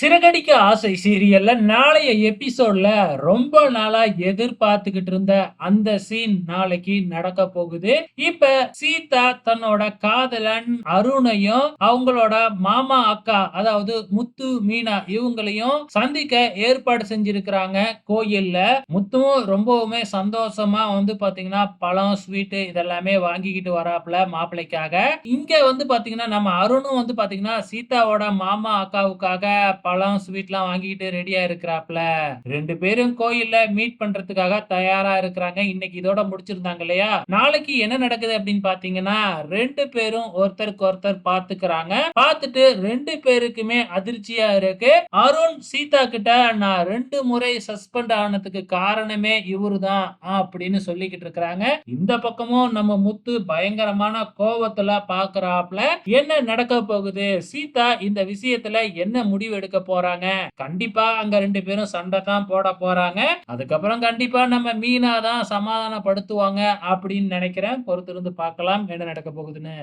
சிறகடிக்க ஆசை சீரியல்ல நாளைய எபிசோட்ல ரொம்ப நாளா எதிர்பார்த்துக்கிட்டு இருந்த அந்த சீன் நாளைக்கு நடக்க போகுது. இப்ப சீதா தன்னோட காதலன் அருணையும் அவங்களோட மாமா அக்கா அதாவது முத்து மீனா இவங்களையும் சந்திக்க ஏற்பாடு செஞ்சிருக்கிறாங்க கோயில்ல. முத்துவும் ரொம்பவுமே சந்தோஷமா வந்து பாத்தீங்கன்னா பழம் ஸ்வீட்டு இதெல்லாமே வாங்கிக்கிட்டு வராப்புல மாப்பிள்ளைக்காக. இங்க வந்து பாத்தீங்கன்னா நம்ம அருணும் வந்து பாத்தீங்கன்னா சீதாவோட மாமா அக்காவுக்காக பழம் ஸ்வீட்லாம் வாங்கிட்டு ரெடியா இருக்கிறாப்ல ரெண்டு பேரும் கோயில்ல மீட் பண்றதுக்காக தயாரா இருக்கிறாங்க. இன்னைக்கு இதோட முடிச்சிருந்தாங்க இல்லையா? நாளைக்கு என்ன நடக்குது அப்படின்னு பாத்தீங்கன்னா ரெண்டு பேரும் ஒருத்தருக்கு ஒருத்தர் பாத்துக்கிறாங்க. பார்த்துட்டு ரெண்டு பேருக்குமே அதிர்ச்சியா இருக்கு. அருண் சீதா கிட்ட நான் ரெண்டு முறை சஸ்பெண்ட் ஆனதுக்கு காரணமே இவருதான் அப்படின்னு சொல்லிக்கிட்டு இருக்கிறாங்க. இந்த பக்கமும் நம்ம முத்து பயங்கரமான கோவத்துல பாக்குறாப்ல என்ன நடக்க போகுது? சீதா இந்த விஷயத்துல என்ன முடிவு எடுக்க போறாங்க. கண்டிப்பா அங்க ரெண்டு பேரும் சண்டை தான் போட போறாங்க. அதுக்கப்புறம் கண்டிப்பா நம்ம மீனா தான் சமாதானப்படுத்துவாங்க அப்படின்னு நினைக்கிறேன். பொறுத்திருந்து பார்க்கலாம். என்ன நடக்க போகுதுன்னு.